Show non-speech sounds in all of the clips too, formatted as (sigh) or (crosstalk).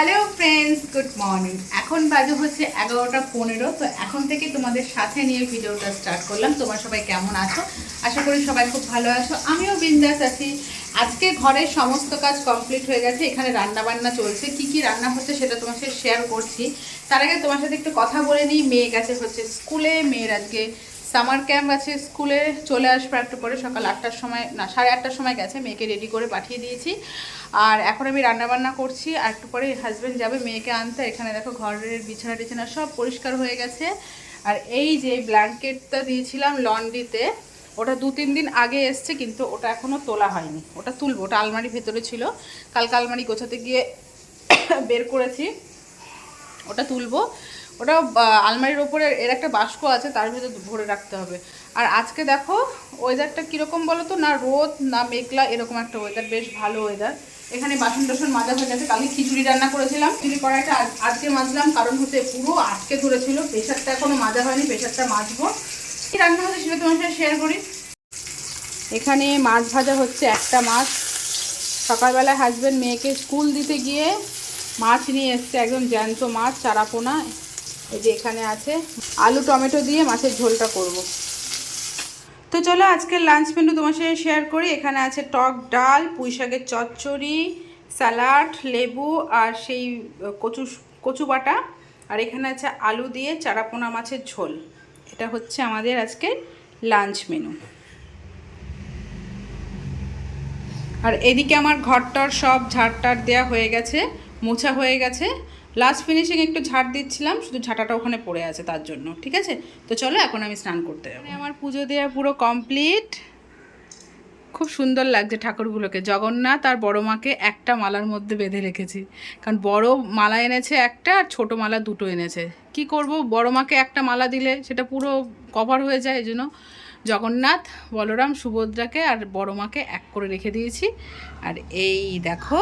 Hello friends good morning এখন বাজে হচ্ছে এগারোটা পনেরো, তো এখন থেকে তোমাদের সাথে নিয়ে ভিডিওটা স্টার্ট করলাম। তোমরা সবাই কেমন আছো? আশা করি সবাই খুব ভালো আছো। আমিও বিন্দাস আছি। আজকে ঘরের সমস্ত কাজ কমপ্লিট হয়ে গেছে। এখানে রান্না বান্না চলছে। কি কি রান্না হচ্ছে সেটা তোমার সাথে শেয়ার করছি। তার আগে তোমার সাথে একটু কথা বলে নিই। মেয়ে গেছে হচ্ছে স্কুলে। মেয়ের আজকে সামার ক্যাম্প আছে স্কুলে, চলে আসবে একটু পরে সকাল আটটার সময়, না, সাড়ে আটটার সময় গেছে, মেয়েকে রেডি করে পাঠিয়ে দিয়েছি। আর এখন আমি রান্না বান্না করছি, আর একটু পরে হাজব্যান্ড যাবে মেয়েকে আনতে। এখানে দেখো ঘরের বিছানা টিছানা সব পরিষ্কার হয়ে গেছে। আর এই যে ব্ল্যাঙ্কেটটা দিয়েছিলাম লন্ড্রিতে ওটা দু তিন দিন আগে এসছে, কিন্তু ওটা এখনও তোলা হয়নি। ওটা তুলবো, ওটা আলমারি ভেতরে ছিল। কালকে আলমারি গোছাতে গিয়ে (coughs) বের করেছি। ওটা তুলবো। ওটা আলমারির ওপরে এর একটা বাস্ক আছে, তার ভিতরে ভরে রাখতে হবে। আর আজকে দেখো ওয়েদারটা কীরকম বলো তো না, রোদ না মেঘলা, এরকম একটা ওয়েদার বেশ ভালো ওয়েদার এখানে বাসন টাসন মাজা হয়ে গেছে, কালকে খিচুড়ি রান্না করেছিলাম। খিচুড়ি কড়াইটা আজ- আজকে মাজলাম, কারণ হচ্ছে পুরো আজকে ধরেছিল, প্রেশারটা এখনও মাজা হয়নি, প্রেশারটা মাজবো। কি রান্না হচ্ছে সেটা তোমার সাথে শেয়ার করি। এখানে মাছ ভাজা হচ্ছে একটা মাছ। সকালবেলায় হাজব্যান্ড মেয়েকে স্কুল দিতে গিয়ে মাছ নিয়ে এসছে, একদম জ্যান্ত মাছ, চারাপোনা। এই যে এখানে আছে আলু, টমেটো দিয়ে মাছের ঝোলটা করব। তো চলো আজকের লাঞ্চ মেনু তোমার সাথে শেয়ার করি। এখানে আছে টক ডাল, পুঁই শাকের চচ্চড়ি স্যালাড লেবু আর সেই কচু কচু বাটা। আর এখানে আছে আলু দিয়ে চারাপোনা মাছের ঝোল। এটা হচ্ছে আমাদের আজকে লাঞ্চ মেনু আর এদিকে আমার ঘরটার সব ঝাড়টার দেওয়া হয়ে গেছে, মোছা হয়ে গেছে। লাস্ট ফিনিশিং একটু ঝাড় দিচ্ছিলাম, শুধু ঝাঁটাটা ওখানে পড়ে আছে তার জন্য, ঠিক আছে? তো চলো, এখন আমি স্নান করতে যাব। আমার পুজো দেওয়া পুরো কমপ্লিট খুব সুন্দর লাগছে ঠাকুরগুলোকে। জগন্নাথ আর বড় মাকে একটা মালার মধ্যে বেঁধে রেখেছি। কারণ বড় মালা এনেছে একটা আর ছোটো মালা দুটো এনেছে। কি করব? বড় মাকে একটা মালা দিলে সেটা পুরো কভার হয়ে যায়, এই জন্য জগন্নাথ, বলরাম, সুভদ্রাকে আর বড় মাকে এক করে রেখে দিয়েছি। আর এই দেখো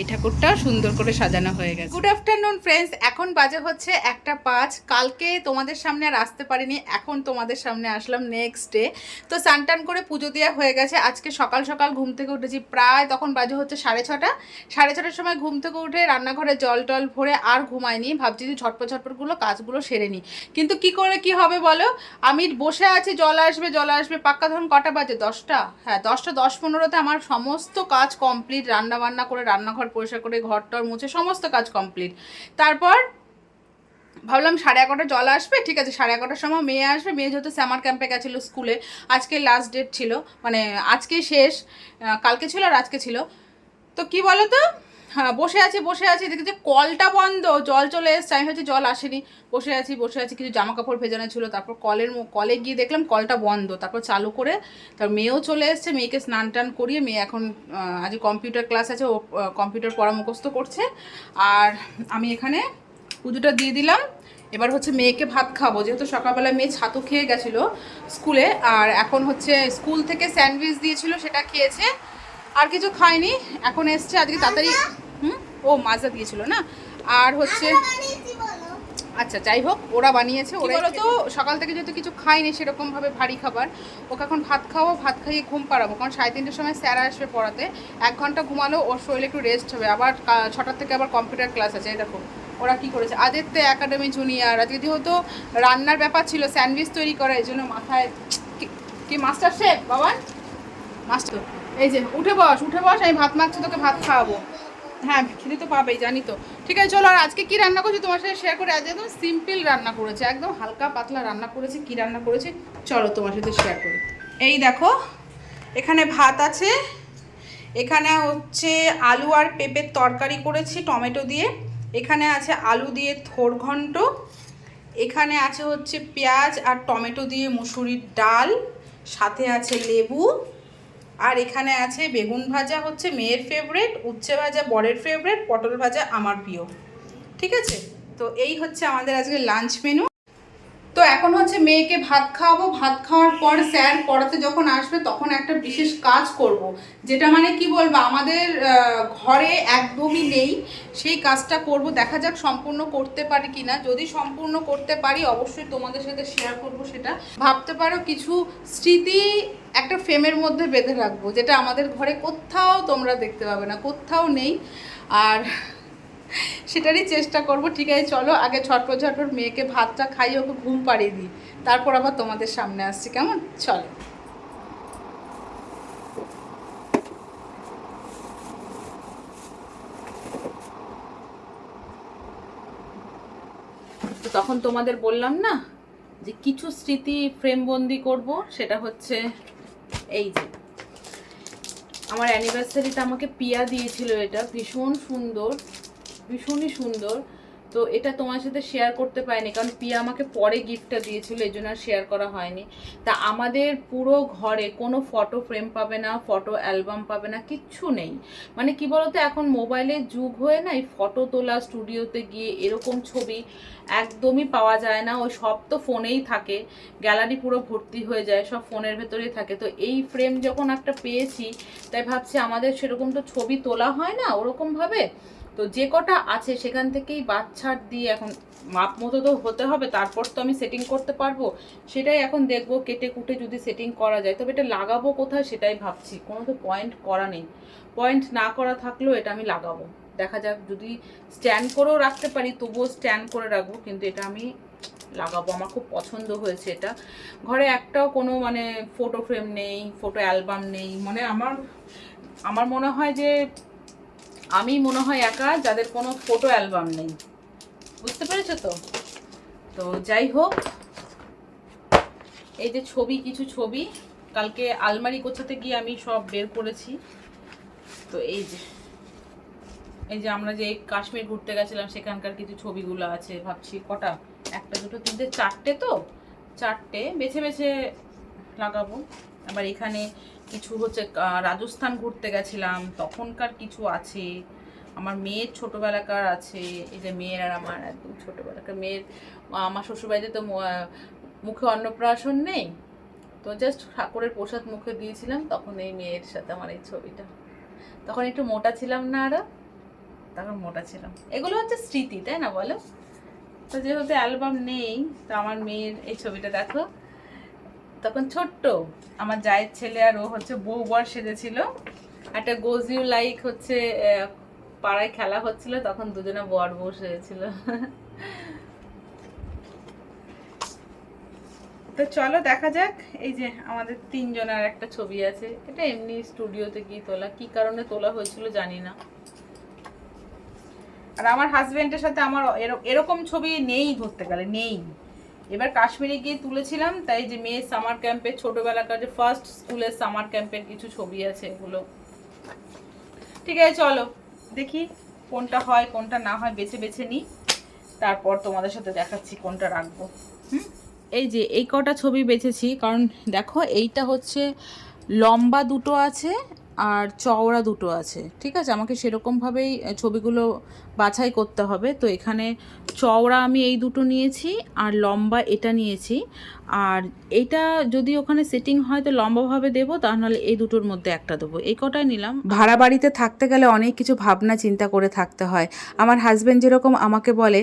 এই ঠাকুরটা সুন্দর করে সাজানো হয়ে গেছে। গুড আফটারনুন ফ্রেন্ডস এখন বাজে হচ্ছে একটা পাঁচ। কালকে তোমাদের সামনে আর আসতে পারিনি। এখন তোমাদের সামনে আসলাম নেক্সট ডে তো টান করে পুজো দেওয়া হয়ে গেছে। আজকে সকাল সকাল ঘুম থেকে উঠেছি প্রায় তখন বাজে হচ্ছে সাড়ে ছটা। সাড়ে ছটার সময় ঘুম থেকে উঠে রান্নাঘরে জল টল ভরে আর ঘুমাইনি। ভাবছি যে ঝটপট ঝটপটগুলো কাজগুলো সেরে নিই। কিন্তু কি করে, কি হবে বলো? আমি বসে আছি, জল আসবে জল আসবে। পাক্কা ধরুন কটা বাজে? দশটা? হ্যাঁ দশটা দশ পনেরোতে আমার সমস্ত কাজ কমপ্লিট রান্না বান্না করে রান্নাঘর পরিষ্কার করে ঘর টর মুছে সমস্ত কাজ কমপ্লিট তারপর ভাবলাম সাড়ে এগারোটা জল আসবে, ঠিক আছে, সাড়ে এগারোটার সময় মেয়ে আসবে। মেয়ে যেহেতু স্যামার ক্যাম্পে গেছিল স্কুলে আজকে লাস্ট ডেট ছিল মানে আজকে শেষ কালকে ছিল আর আজকে ছিল। তো কি বলো তো হ্যাঁ বসে আছি বসে আছি। দেখি যে কলটা বন্ধ। জল চলে এসছে। আমি হচ্ছে জল আসেনি। বসে আছি বসে আছি। কিছু জামা কাপড় ভেজানো ছিল। তারপর কলের কলে গিয়ে দেখলাম কলটা বন্ধ। তারপর চালু করে তার মেয়েও চলে এসছে। মেয়েকে স্নান টান করিয়ে মেয়ে এখন আজ কম্পিউটার ক্লাস আছে। ও কম্পিউটার পড়া করছে। আর আমি এখানে পুজোটা দিয়ে দিলাম। এবার হচ্ছে মেয়েকে ভাত খাব। যেহেতু সকালবেলা মেয়ে ছাতু খেয়ে গেছিল স্কুলে, আর এখন হচ্ছে স্কুল থেকে স্যান্ডউইচ দিয়েছিল, সেটা খেয়েছে। আর কিছু খায়নি এখন এসছে আজকে তাড়াতাড়ি। হুম? ও মাজা দিয়েছিল না? আর হচ্ছে আচ্ছা যাই হোক ওরা বানিয়েছে। ওরা তো? সকাল থেকে যেহেতু কিছু খাইনি সেরকমভাবে ভারী খাবার ওকে এখন ভাত খাওয়াবো ভাত খাইয়ে ঘুম পাড়াবো। কারণ সাড়ে তিনটের সময় স্যার আসবে পড়াতে। এক ঘণ্টা ঘুমালো ওর শরীরে একটু রেস্ট হবে। আবার ছটার থেকে আবার কম্পিউটার ক্লাস আছে। এই দেখো ওরা কি করেছে? আদিত্য একাডেমি জুনিয়র আজকে যেহেতু রান্নার ব্যাপার ছিল স্যান্ডউইচ তৈরি করা এই জন্য মাথায় কি- কি মাস্টার শেফ বাবা? মাস্টার এই যে, উঠে বস উঠে বস, আমি ভাত মাখছি, তোকে ভাত খাওয়াবো। হ্যাঁ খিদে তো পাবেই, জানি তো। ঠিক আছে, চলো, আর আজকে কি রান্না করছি তোমার সাথে শেয়ার করে? আজ একদম সিম্পল রান্না করেছে, একদম হালকা পাতলা রান্না করেছি। কি রান্না করেছে? চলো, তোমার সাথে শেয়ার করি। এই দেখো, এখানে ভাত আছে, এখানে হচ্ছে আলু আর পেঁপের তরকারি করেছি, টমেটো দিয়ে। এখানে আছে আলু দিয়ে থোর ঘন্ট, এখানে আছে হচ্ছে পেঁয়াজ আর টমেটো দিয়ে মুসুরির ডাল, সাথে আছে লেবু। আর এখানে আছে বেগুন ভাজা হচ্ছে মেয়ের ফেভারেট উচ্ছে ভাজা বরের ফেভারেট পটল ভাজা আমার প্রিয়। ঠিক আছে? তো এই হচ্ছে আমাদের আজকে লাঞ্চ মেনু এখন হচ্ছে মেয়েকে ভাত খাওয়াবো, ভাত খাওয়ার পর স্যার পড়াতে যখন আসবে তখন একটা বিশেষ কাজ করব। যেটা মানে কি বলব, আমাদের ঘরে একদমই নেই। সেই কাজটা করব। দেখা যাক সম্পূর্ণ করতে পারি কি না যদি সম্পূর্ণ করতে পারি, অবশ্যই তোমাদের সাথে শেয়ার করব সেটা। ভাবতে পারো, কিছু স্মৃতি একটা ফ্রেমের মধ্যে বেঁধে রাখব, যেটা আমাদের ঘরে কোথাও তোমরা দেখতে পাবে না, কোথাও নেই। আর সেটারই চেষ্টা করব। ঠিক আছে, চলো, আগে ছটপট ঝটপট মেয়েকে ভাতটা খাইয়ে ওকে ঘুম পাড়িয়ে দিই। তারপর আবার তোমাদের সামনে আসছি, কেমন? চলো। তো তখন তোমাদের বললাম না যে কিছু স্মৃতি ফ্রেমবন্দি করব, সেটা হচ্ছে এই যে, আমার অ্যানিভার্সারিতে আমাকে পিয়া দিয়েছিল এটা, ভীষণ সুন্দর। ভীষণই সুন্দর। তো এটা তোমার সাথে শেয়ার করতে পারিনি, কারণ পিয়া আমাকে পরে গিফটটা দিয়েছিল, এই জন্য শেয়ার করা হয়নি। তা আমাদের পুরো ঘরে কোনো ফটো ফ্রেম পাবে না ফটো অ্যালবাম পাবে না, কিচ্ছু নেই। মানে কি বলতো, এখন মোবাইলের যুগ হয়ে না, এই ফটো তোলা স্টুডিওতে গিয়ে এরকম ছবি একদমই পাওয়া যায় না। ওই সব তো ফোনেই থাকে গ্যালারি পুরো ভর্তি হয়ে যায়, সব ফোনের ভেতরেই থাকে। তো এই ফ্রেম যখন একটা পেয়েছি, তাই ভাবছি আমাদের সেরকম তো ছবি তোলা হয় না ওরকমভাবে তো যে কটা আছে সেখান থেকেই বাচ্চার দিয়ে এখন মাপ মতো তো হতে হবে, তারপর তো আমি সেটিং করতে পারব। সেটাই এখন দেখব, কেটে কুটে যদি সেটিং করা যায়। তবে এটা লাগাবো কোথায় সেটাই ভাবছি, কোনো তো পয়েন্ট করা নেই। পয়েন্ট না করা থাকলেও এটা আমি লাগাবো। দেখা যাক, যদি স্ট্যান্ড করেও রাখতে পারি, তবুও স্ট্যান্ড করে রাখব, কিন্তু এটা আমি লাগাবো। আমার খুব পছন্দ হয়েছে এটা। ঘরে একটাও কোনো মানে ফটো ফ্রেম নেই ফটো অ্যালবাম নেই। মানে আমার আমার মনে হয় যে আমি মনে হয় একা, যাদের কোনো ফটো অ্যালবাম নেই। বুঝতে পেরেছ তো? তো যাই হোক, এই যে ছবি, কিছু ছবি, কালকে আলমারি গোছাতে গিয়ে আমি সব বের করেছি। তো এই যে এই যে আমরা যে কাশ্মীর ঘুরতে গেছিলাম, সেখানকার কিছু ছবিগুলো আছে, ভাবছি কটা? একটা, দুটো, তিনটে, চারটে তো? চারটে, বেছে বেছে লাগাবো। আবার এখানে কিছু হচ্ছে রাজস্থান ঘুরতে গেছিলাম, তখনকার কিছু আছে। আমার মেয়ের ছোটোবেলাকার আছে, এই যে মেয়ের আর আমার একদম ছোটোবেলাকার মেয়ের আমার শ্বশুরবাড়িতে তো মুখে অন্নপ্রাশন নেই, তো জাস্ট ঠাকুরের প্রসাদ মুখে দিয়েছিলাম, তখন এই মেয়ের সাথে আমার এই ছবিটা। তখন একটু মোটা ছিলাম না আরও, তখন মোটা ছিলাম। এগুলো হচ্ছে স্মৃতি, তাই না বলো? তো যেহেতু অ্যালবাম নেই, তো আমার মেয়ের এই ছবিটা দেখো। তখন ছোট্ট, আমার জায়ের ছেলে আর ও হচ্ছে বউ বর সেজেছিল। একটা গোজিউ লাইক হচ্ছে পাড়ায় খেলা হচ্ছিল, তখন দুজনে বর বউ সেজেছিল। তো চলো দেখা যাক, এই যে আমাদের তিনজনের একটা ছবি আছে। এটা এমনি স্টুডিওতে গিয়ে তোলা, কি কারণে তোলা হয়েছিল জানি না। আর আমার হাজবেন্ডের সাথে আমার এরকম ছবি নেই ধরতে গেলে, নেই। এবার কাশ্মীরে গিয়ে তুলেছিলাম, তাই যে মেয়ের সামার ক্যাম্পের ছোটবেলাকার যে ফার্স্ট স্কুলের সামার ক্যাম্পের কিছু ছবি আছে এগুলো। ঠিক আছে, চলো। দেখি কোনটা হয়, কোনটা না হয়, বেছে বেছে নিই। তারপর তোমাদের সাথে দেখাচ্ছি কোনটা রাখব। হুম? এই যে, এই কটা ছবি বেছেছি, কারণ দেখো এইটা হচ্ছে লম্বা দুটো আছে আর চওড়া দুটো আছে। ঠিক আছে? আমাকে সেরকমভাবেই ছবিগুলো বাছাই করতে হবে। তো এখানে চওড়া আমি এই দুটো নিয়েছি আর লম্বা এটা নিয়েছি। আর এইটা যদি ওখানে সেটিং হয় তো লম্বাভাবে দেবো, তা নাহলে এই দুটোর মধ্যে একটা দেবো। এই কটাই নিলাম। ভাড়া বাড়িতে থাকতে গেলে অনেক কিছু ভাবনা চিন্তা করে থাকতে হয়। আমার হাজব্যান্ড যেরকম আমাকে বলে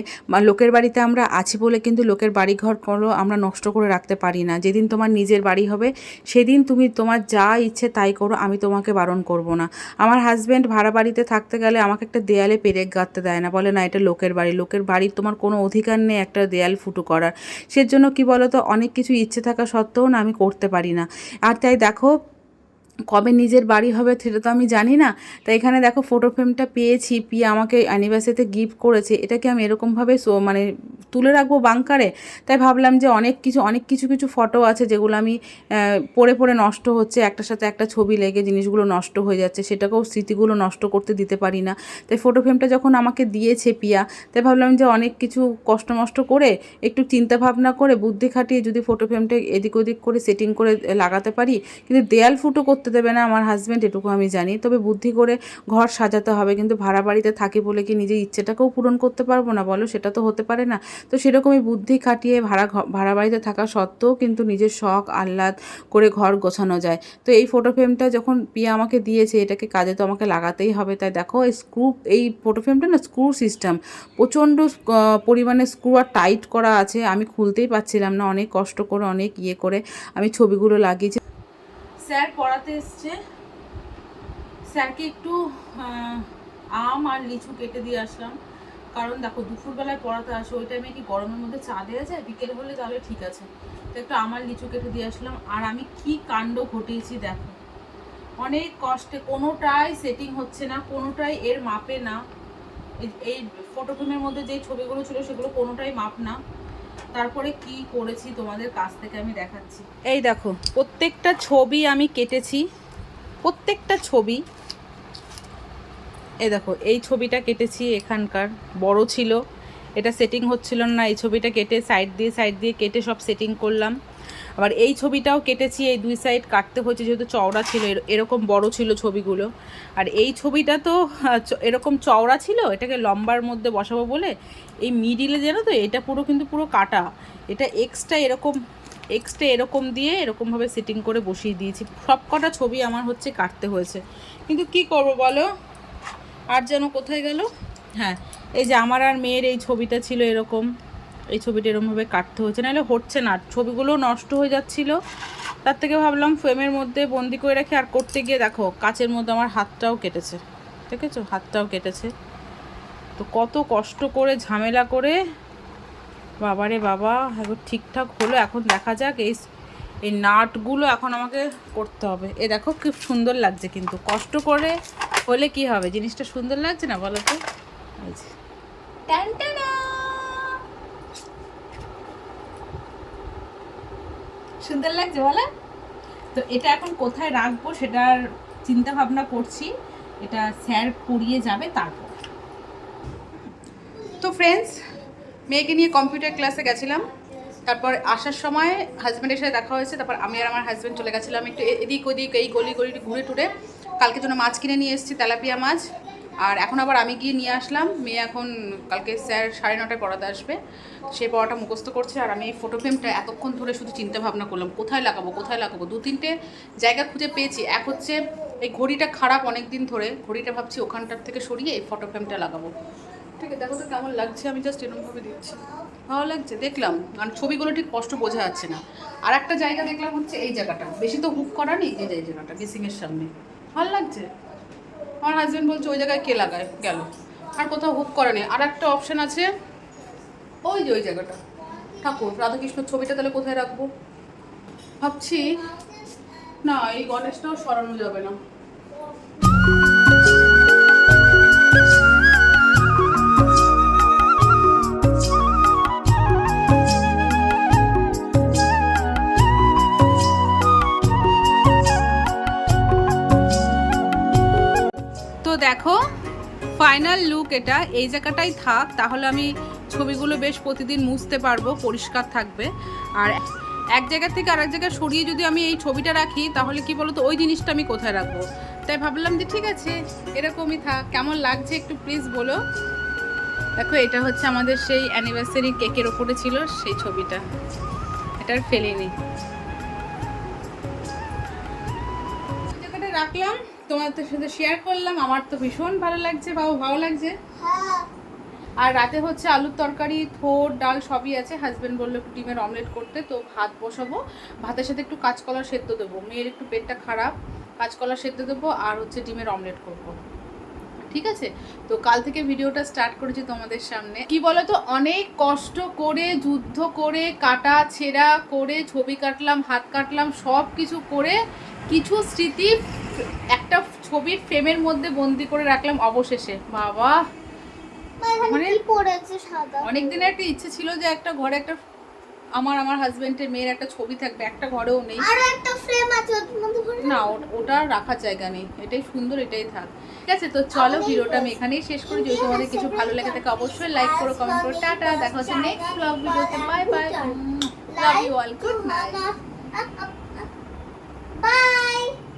লোকের বাড়িতে আমরা আছি বলে কিন্তু লোকের বাড়ি ঘরগুলো আমরা নষ্ট করে রাখতে পারি না। যেদিন তোমার নিজের বাড়ি হবে, সেদিন তুমি তোমার যা ইচ্ছে তাই করো, আমি তোমাকে বারণ করব না। আমার হাজব্যান্ড ভাড়া বাড়িতে থাকতে গেলে আমাকে একটা দেয়ালে পেরেক গাঁথতে দেয় না। বলে, না, এটা লোকের বাড়ি। লোকের বাড়ির তোমার কোনো অধিকার নেই একটা দেয়াল ফুটো করার। সেজন্য কি বলো তো অনেক কিছু ইচ্ছে থাকা সত্ত্বেও না আমি করতে পারি না। আর তাই দেখো কবে নিজের বাড়ি হবে সেটা তো আমি জানি না। তাই এখানে দেখো ফটো ফ্রেমটা পেয়েছি, পিয়া আমাকে অ্যানিভার্সারিতে গিফট করেছে। এটাকে আমি এরকমভাবে মানে তুলে রাখব বাংকারে তাই ভাবলাম যে অনেক কিছু অনেক কিছু কিছু ফটো আছে যেগুলো আমি পড়ে পড়ে নষ্ট হচ্ছে। একটার সাথে একটা ছবি লেগে জিনিসগুলো নষ্ট হয়ে যাচ্ছে। সেটাকেও স্মৃতিগুলো নষ্ট করতে দিতে পারি না। তাই ফটো ফ্রেমটা যখন আমাকে দিয়েছে পিয়া, তাই ভাবলাম যে অনেক কিছু কষ্ট মষ্ট করে, একটু চিন্তা ভাবনা করে, বুদ্ধি খাটিয়ে যদি ফটো ফ্রেমটা এদিক ওদিক করে সেটিং করে লাগাতে পারি। কিন্তু দেয়াল ফুটো করতে দেবে না, আমার হাজব্যান্ড এটুকু আমি জানি। তবে বুদ্ধি করে ঘর সাজাতে হবে, কিন্তু ভাড়া বাড়িতে থাকি বলে কি নিজের ইচ্ছেটাকেও পূরণ করতে পারব না বলো? সেটা তো হতে পারে না। তো সেরকমই বুদ্ধি খাটিয়ে ভাড়া ভাড়া বাড়িতে থাকা সত্ত্বেও কিন্তু নিজের শখ, আহ্লাদ করে ঘর গোছানো যায়। তো এই ফটো ফ্রেমটা যখন পিয়া আমাকে দিয়েছে, এটাকে কাজে তো আমাকে লাগাতেই হবে। তাই দেখো, এই স্ক্রু এই ফটো ফ্রেমটা না স্ক্রু সিস্টেম প্রচণ্ড পরিমাণে স্ক্রু আর টাইট করা আছে। আমি খুলতেই পারছিলাম না, অনেক কষ্ট করে, অনেক ইয়ে করে আমি ছবিগুলো লাগিয়েছি। স্যার পড়াতে এসছে। স্যারকে একটু আম আর লিচু কেটে দিয়ে আসলাম। কারণ দেখো, দুপুরবেলায় পড়াতে আসে, ওই টাইমে কি গরমের মধ্যে চা দেওয়া যায়? বিকেল হলে তাহলে ঠিক আছে। তো একটু আমার লিচু কেটে দিয়ে আসলাম। আর আমি কি কাণ্ড ঘটিয়েছি দেখো। অনেক কষ্টে, কোনোটাই সেটিং হচ্ছে না, কোনোটাই এর মাপে না। এই- এই ফটো মধ্যে যে ছবিগুলো ছিল, সেগুলো কোনোটাই মাপ না। তারপরে কি করেছি তোমাদের কাছ থেকে আমি দেখাচ্ছি। এই দেখো, প্রত্যেকটা ছবি আমি কেটেছি, প্রত্যেকটা ছবি। এই দেখো, এই ছবিটা কেটেছি এখানকার, বড় ছিল। এটা সেটিং হচ্ছিল না, এই ছবিটা কেটে সাইড দিয়ে সাইড দিয়ে কেটে সব সেটিং করলাম। আবার এই ছবিটাও কেটেছি, এই দুই সাইড কাটতে হয়েছে, যেহেতু চওড়া ছিল, এর- এরকম বড় ছিল ছবিগুলো। আর এই ছবিটা তো এরকম চওড়া ছিল, এটাকে লম্বার মধ্যে বসাবো বলে, এই মিডিলে জানো তো, এটা পুরো কিন্তু পুরো কাটা। এটা এক্সট্রা এরকম এক্সট্রা এরকম দিয়ে এরকমভাবে সেটিং করে বসিয়ে দিয়েছি। সব কটা ছবি আমার হচ্ছে কাটতে হয়েছে। কিন্তু কি করব বলো? আর যেন কোথায় গেল? হ্যাঁ এই যে আমার আর মেয়ের এই ছবিটা ছিল এরকম। এই ছবিটা এরকমভাবে কাটতে হচ্ছে নাহলে হচ্ছে না। ছবিগুলো নষ্ট হয়ে যাচ্ছিল। তার থেকে ভাবলাম ফ্রেমের মধ্যে বন্দি করে রাখি, আর করতে গিয়ে দেখো, কাচের মধ্যে আমার হাতটাও কেটেছে। ঠিক আছে হাতটাও কেটেছে। তো কত কষ্ট করে, ঝামেলা করে, বাবারে বাবা এখন ঠিকঠাক হলো। এখন দেখা যাক, এই এই নাটগুলো এখন আমাকে করতে হবে। এ দেখো, খুব সুন্দর লাগছে কিন্তু। কষ্ট করে হলে কি হবে? জিনিসটা সুন্দর লাগছে না বলো তো। সুন্দর লাগছে, বলো। তো এটা এখন কোথায় রাখব সেটার চিন্তা ভাবনা করছি। এটা স্যার পড়িয়ে যাবে তারপর। তো ফ্রেন্ডস মেয়েকে নিয়ে কম্পিউটার ক্লাসে গেছিলাম। তারপর আসার সময় হাজব্যান্ডের সাথে দেখা হয়েছে, তারপর আমি আর আমার হাজব্যান্ড চলে গেছিলাম একটু এদিক ওদিক, এই গলি গলি ঘুরে টুরে কালকে জন্য মাছ কিনে নিয়ে এসেছি, তেলাপিয়া মাছ। আর এখন আবার আমি গিয়ে নিয়ে আসলাম। মেয়ে এখন কালকে স্যার সাড়ে নটায় পড়াতে আসবে। সে পড়াটা মুখস্থ করছে আর আমি এই ফটো ফ্রেমটা এতক্ষণ ধরে শুধু চিন্তা ভাবনা করলাম, কোথায় লাগাবো কোথায় লাগাবো? দু তিনটে জায়গা খুঁজে পেয়েছি। এক হচ্ছে এই ঘড়িটা খারাপ অনেক দিন ধরে, ঘড়িটা ভাবছি ওখানটার থেকে সরিয়ে এই ফটো ফ্রেমটা লাগাবো। ঠিক আছে, দেখো তো কেমন লাগছে, আমি জাস্ট এরকমভাবে দিচ্ছি। ভালো লাগছে, দেখলাম। কারণ ছবিগুলো ঠিক স্পষ্ট বোঝা যাচ্ছে না। আর একটা জায়গা দেখলাম হচ্ছে এই জায়গাটা। বেশি তো হুক করা নেই এই জায়গাটা বেসিংয়ের সামনে। ভালো লাগছে? আমার হাজব্যান্ড বলছে ওই জায়গায় কে লাগায়? গেল। আর কোথাও হুক করে নেই। আর একটা অপশান আছে, ওই যে ওই জায়গাটা। ঠাকুর, রাধাকৃষ্ণর ছবিটা তাহলে কোথায় রাখব? ভাবছি, না, এই গণেশটাও সরানো যাবে না। দেখো ফাইনাল লুক এটা। এই জায়গাটাই থাক, তাহলে আমি ছবিগুলো বেশ প্রতিদিন মুছতে পারব, পরিষ্কার থাকবে। আর এক জায়গা থেকে আরেক জায়গায় সরিয়ে যদি আমি এই ছবিটা রাখি, তাহলে কি বলতো, ওই জিনিসটা আমি কোথায় রাখব? তাই ভাবলাম যে ঠিক আছে, এরকমই থাক। কেমন লাগছে একটু প্লিজ বলো? দেখো, এটা হচ্ছে আমাদের সেই অ্যানিভার্সারি কেকের ওপরে ছিল সেই ছবিটা। এটার ফেলিনি। জায়গাটা রাখলাম। তোমাদের সাথে শেয়ার করলাম, আমার তো ভীষণ ভালো লাগছে, বাবু ভালো লাগছে। আর রাতে হচ্ছে আলুর তরকারি, থোর, ডাল সবই আছে। হাজব্যান্ড বলল একটু ডিমের অমলেট করতে, তো ভাত বসাবো। ভাতের সাথে একটু কাঁচকলা সেদ্ধ দেবো। মেয়ের একটু পেটটা খারাপ, কাঁচকলা সেদ্ধ দেবো আর হচ্ছে ডিমের অমলেট করব। ঠিক আছে? তো কাল থেকে ভিডিওটা স্টার্ট করেছি তোমাদের সামনে। কি বলতো, অনেক কষ্ট করে, যুদ্ধ করে, কাটা, ছেঁড়া করে, ছবি কাটলাম, হাত কাটলাম সব কিছু করে কিছু স্মৃতি একটা ছবির ফ্রেমের মধ্যে বন্দি করে রাখলাম অবশেষে। বাবা! মানে- অনেক দিনের একটা ইচ্ছে ছিল যে একটা ঘরে একটা আমার আমার হাজবেন্ডের মেয়ের একটা ছবি থাকবে একটা ঘরেও নেই। আরও একটা ফ্রেম আছে ওটার মধ্যে ভরে না ওটা রাখার জায়গা নেই। এটাই সুন্দর এটাই থাক। ঠিক আছে তো চলো ভিডিওটা আমি এখানেই শেষ করি। যদি তোমাদের কিছু ভালো লাগে থাকে অবশ্যই লাইক করো কমেন্ট করো। টাটা দেখা হচ্ছে নেক্সট ব্লগ ভিডিওতে bye bye love you all good night